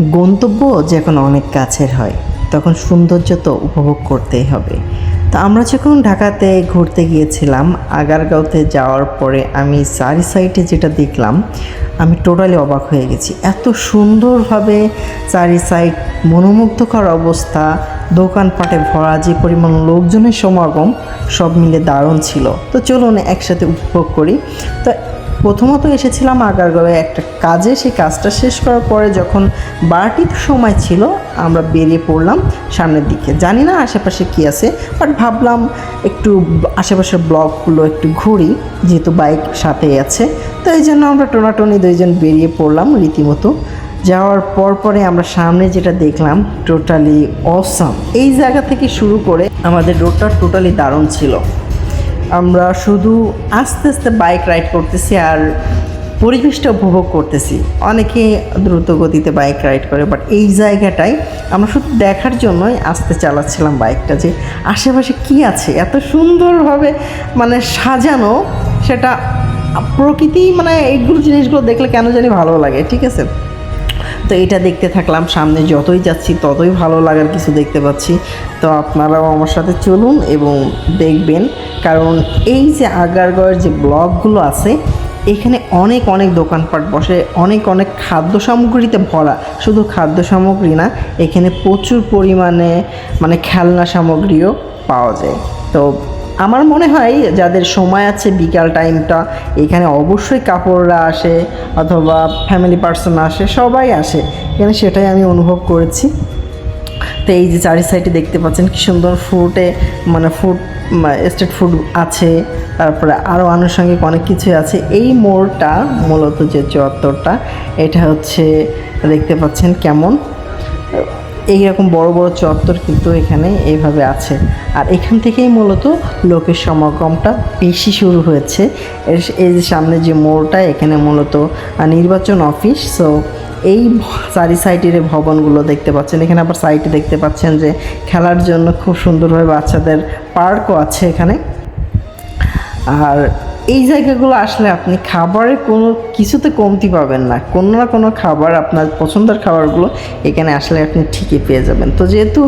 গন্তব্য যখন অনেক কাছের হয়, তখন সৌন্দর্য তো উপভোগ করতেই হবে। তো আমরা যখন ঢাকাতে ঘুরতে গিয়েছিলাম, আগারগাঁওতে যাওয়ার পরে আমি চারি সাইডে যেটা দেখলাম, আমি টোটালি অবাক হয়ে গেছি। এত সুন্দরভাবে চারি সাইড মনোমুগ্ধকর অবস্থা, দোকানপাটে ভরা, যে পরিমাণ লোকজনের সমাগম, সব মিলে দারুণ ছিল। তো চলুন একসাথে উপভোগ করি। তো প্রথমত এসেছিলাম আগারগাঁওয়ে একটা কাজে। সেই কাজটা শেষ করার পরে যখন বারোটির সময় ছিল, আমরা বেরিয়ে পড়লাম সামনের দিকে। জানি না আশেপাশে কী আছে বাট ভাবলাম একটু আশেপাশের ব্লকগুলো একটু ঘুরি, যেহেতু বাইক সাথে আছে। তো এই জন্য আমরা টোনাটনি দুইজন বেরিয়ে পড়লাম রীতিমতো। যাওয়ার পর পরে আমরা সামনে যেটা দেখলাম টোটালি অসাম এই জায়গা থেকে শুরু করে আমাদের রোডটা টোটালি দারুণ ছিল। আমরা শুধু আস্তে আস্তে বাইক রাইড করতেছি আর পরিবেশটা উপভোগ করতেছি। অনেকে দ্রুত গতিতে বাইক রাইড করে বাট এই জায়গাটায় আমরা শুধু দেখার জন্যই আস্তে চালাচ্ছিলাম বাইকটা যে আশেপাশে কি আছে, এত সুন্দরভাবে মানে সাজানো সেটা প্রকৃতি মানে এইগুলো জিনিসগুলো দেখলে কেন জানি ভালো লাগে, ঠিক আছে? তো এটা দেখতে থাকলাম, সামনে যতই যাচ্ছি ততই ভালো লাগার কিছু দেখতে পাচ্ছি। তো আপনারাও আমার সাথে চলুন এবং দেখবেন, কারণ এই যে আগারগড়ের যে ব্লকগুলো আছে, এখানে অনেক অনেক দোকানপাট বসে, অনেক অনেক খাদ্য সামগ্রীতে ভরা। শুধু খাদ্য সামগ্রী না, এখানে প্রচুর পরিমাণে মানে খেলনা সামগ্রীও পাওয়া যায়। তো আমার মনে হয় যাদের সময় আছে, বিকাল টাইমটা এখানে অবশ্যই কাপড়রা আসে অথবা ফ্যামিলি পার্সন আসে, সবাই আসে। এখানে সেটাই আমি অনুভব করেছি। তো এই যে চারি সাইডে দেখতে পাচ্ছেন, কি সুন্দর ফুটে মানে ফুড স্ট্রিট ফুড আছে, তারপরে আরও আনুষঙ্গিক অনেক কিছু আছে। এই মোড়টা মূলত যে চত্বরটা, এটা হচ্ছে, দেখতে পাচ্ছেন কেমন? এইরকম বড় বড় চত্বর কিন্তু এখানে এইভাবে আছে। আর এখান থেকেই মূলত লোকের সমাগমটা বেশি শুরু হয়েছে। এর- এই যে সামনে যে মোড়টা, এখানে মূলত নির্বাচন অফিস। সো, এই চারি সাইডের ভবনগুলো দেখতে পাচ্ছেন। এখানে আবার সাইডে দেখতে পাচ্ছেন যে খেলার জন্য খুব সুন্দরভাবে বাচ্চাদের পার্কও আছে এখানে। আর এই জায়গাগুলো আসলে আপনি খাবারের কোনো কিছুতে কমতি পাবেন না। কোনো না কোনো খাবার আপনার পছন্দের খাবারগুলো এখানে আসলে আপনি ঠিকই পেয়ে যাবেন। তো যেহেতু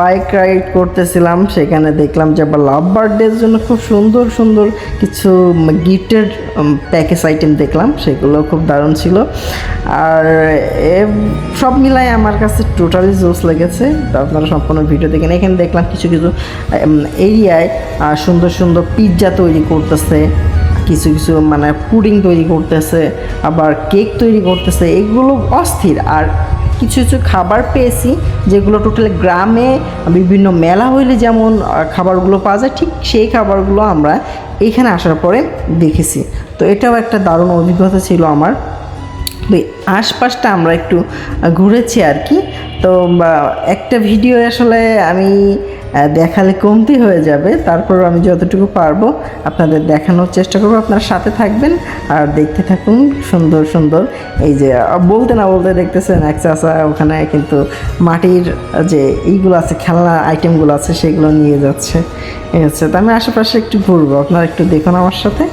বাইক রাইড করতেছিলাম, সেখানে দেখলাম যে আবার লাভ বার্থডের জন্য খুব সুন্দর সুন্দর কিছু গিফটের প্যাকেজ আইটেম দেখলাম। সেগুলো খুব দারুণ ছিল। আর সব মিলাই আমার কাছে টোটালি জোস লেগেছে। তো আপনারা সম্পূর্ণ ভিডিও দেখেন এখানে দেখলাম কিছু কিছু এরিয়ায় সুন্দর সুন্দর পিৎজা তৈরি করতেছে। কিছু কিছু মানে পুডিং তৈরি করতেছে, আবার কেক তৈরি করতেছে, এগুলো অস্থির। আর কিছু কিছু খাবার পেয়েছি, যেগুলো টোটালি গ্রামে বিভিন্ন মেলা হইলে যেমন খাবারগুলো পাওয়া যায়, ঠিক সেই খাবারগুলো আমরা এইখানে আসার পরে দেখেছি। তো এটাও একটা দারুণ অভিজ্ঞতা ছিল আমার। আশপাশটা আমরা একটু ঘুরেছি আর কি। তো একটা ভিডিও আসলে আমি দেখালে কমতি হয়ে যাবে। তারপর আমি যতটুকু পারব আপনাদের দেখানোর চেষ্টা করব। আপনারা সাথে থাকবেন আর দেখতে থাকুন সুন্দর সুন্দর। এই যে বলতে না বলতে দেখতেছেন এক চাষা ওখানে কিন্তু মাটির যে এইগুলো আছে, খেলনা আইটেমগুলো আছে, সেগুলো নিয়ে যাচ্ছে। ঠিক আছে? তো আমি আশেপাশে একটু ঘুরবো। আপনারা একটু দেখুন আমার সাথে।